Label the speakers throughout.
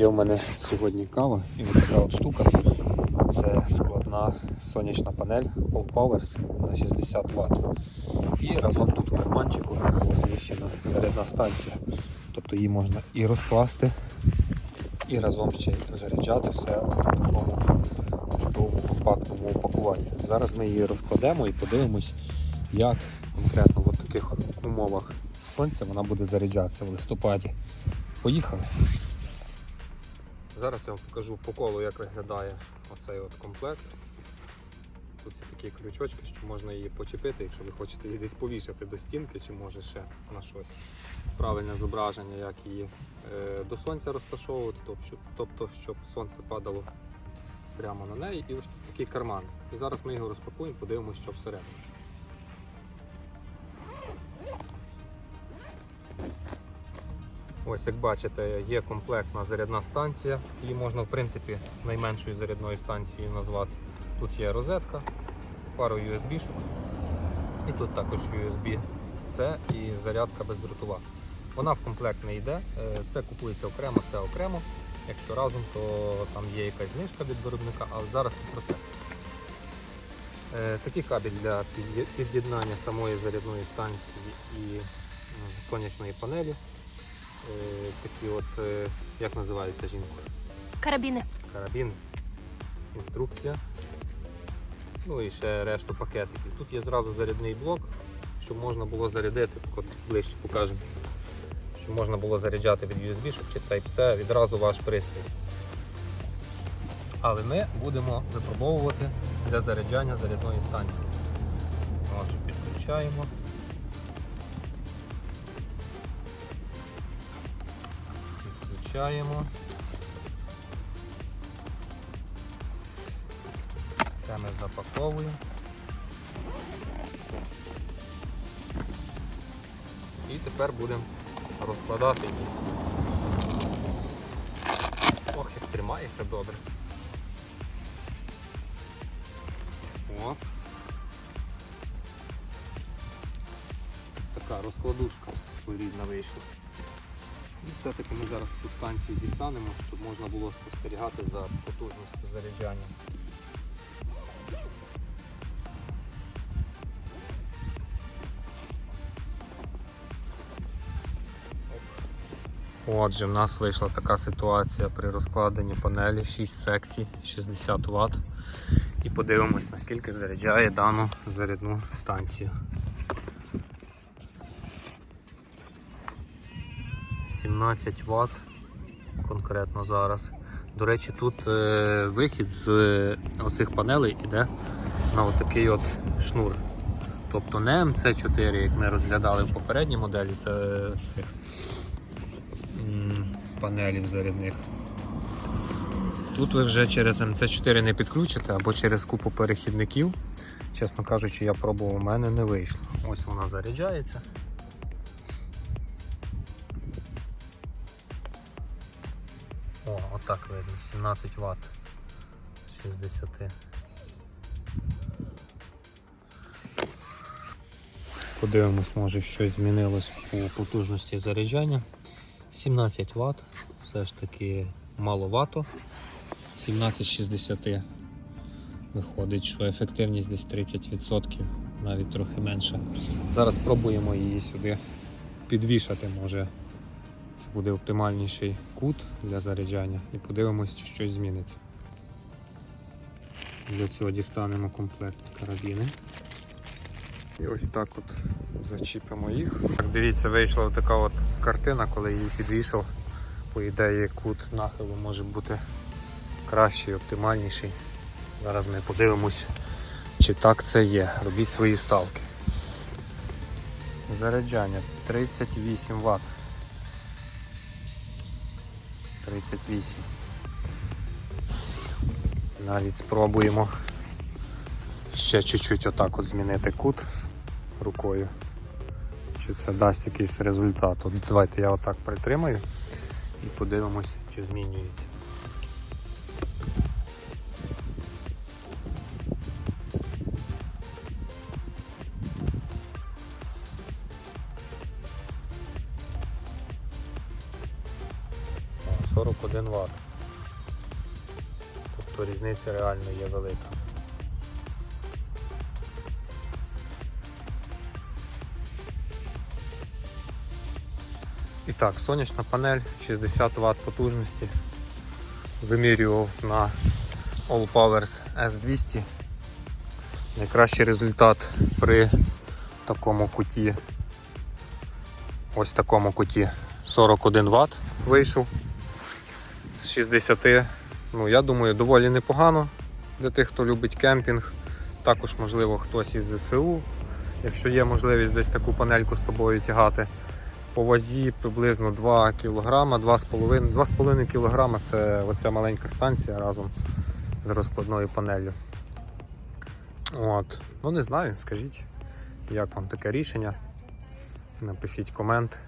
Speaker 1: Є в мене сьогодні кава і ось така от штука. Це складна сонячна панель All Powers на 60 Вт. І разом тут в карманчику розміщена зарядна станція. Тобто її можна і розкласти, і разом ще заряджати все в такому чудовому компактному упакуванні. Зараз ми її розкладемо і подивимось, як конкретно в таких умовах сонця вона буде заряджатися в листопаді. Поїхали! Зараз я вам покажу по колу, як виглядає оцей от комплект. Тут є такі крючочки, що можна її почепити, якщо ви хочете її десь повішати до стінки, чи може ще на щось. Правильне зображення, як її е, до сонця розташовувати, тобто, щоб сонце падало прямо на неї. І ось тут такий карман. І зараз ми його розпакуємо, подивимося, що всередині. Ось як бачите, є комплектна зарядна станція. Її можна в принципі найменшою зарядною станцією назвати. Тут є розетка, пару USB-шок. І тут також USB-C і зарядка бездротова. Вона в комплект не йде, е, це купується окремо, це окремо. Якщо разом, то там є якась знижка від виробника, але зараз не про це. Е, Такий кабель для під'єднання самої зарядної станції і сонячної панелі. Е, Такі от, е, як називаються жінки?
Speaker 2: Карабіни.
Speaker 1: карабін, інструкція. Ну і ще решту пакетиків. Тут є зразу зарядний блок, щоб можна було зарядити, от ближче покажемо. Щоб можна було заряджати від USB щоб чи Type-C відразу ваш пристрій. Але ми будемо випробовувати для заряджання зарядної станції. Отже, підключаємо. Підключаємо. Це ми запаковуємо. І тепер будемо розкладати її. Ох, як тримається добре. От. Така розкладушка своєрідна вийшла. І все-таки ми зараз ту станцію дістанемо, щоб можна було спостерігати за потужністю заряджання. Отже, в нас вийшла така ситуація при розкладенні панелі 6 секцій 60 Вт. І подивимось, наскільки заряджає дану зарядну станцію. 17 Вт конкретно зараз. До речі, тут е, вихід з е, оцих панелей іде на отакий от шнур. Тобто не МЦ4, як ми розглядали в попередній моделі з е, цих м, панелів зарядних. Тут ви вже через МЦ4 не підключите або через купу перехідників. Чесно кажучи, я пробував, у мене не вийшло. Ось вона заряджається. О, отак видно, 17 Вт 60. Подивимось, може щось змінилось у потужності заряджання. 17 Вт, все ж таки маловато. 1760 виходить, що ефективність десь 30%, навіть трохи менше. Зараз спробуємо її сюди підвішати, може це буде оптимальніший кут для заряджання і подивимось, чи щось зміниться. Для цього дістанемо комплект карабіни. І ось так от зачіпимо їх. Так, дивіться, вийшла така от картина, коли її підвішав. По ідеї кут нахилу може бути кращий, оптимальніший. Зараз ми подивимось, чи так це є. Робіть свої ставки. Заряджання 38 Вт. 38. Навіть спробуємо ще чуть-чуть отак от змінити кут рукою. Чи це дасть якийсь результат. От давайте я отак притримаю і подивимось, чи змінюється. 41 Вт. Тобто різниця реально є велика. І так, сонячна панель 60 Вт потужності. Вимірював на All Powers S200. Найкращий результат при такому куті. Ось такому куті 41 Вт вийшов з 60. Ну, я думаю, доволі непогано для тих, хто любить кемпінг. Також, можливо, хтось із ЗСУ, якщо є можливість десь таку панельку з собою тягати. По вазі приблизно 2 кг, 2,5 2,5 кг це оця маленька станція разом з розкладною панелью. От. Ну не знаю, скажіть, як вам таке рішення. Напишіть комент.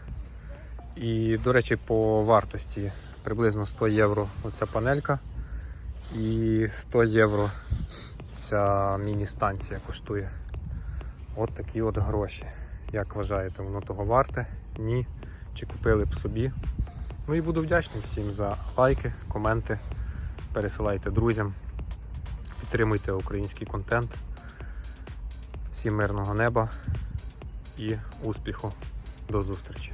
Speaker 1: І, до речі, по вартості приблизно 100 євро оця панелька і 100 євро ця міні-станція коштує. От такі от гроші. Як вважаєте, воно того варте? Ні. Чи купили б собі? Ну і буду вдячний всім за лайки, коменти. Пересилайте друзям, підтримуйте український контент. Всім мирного неба і успіху. До зустрічі!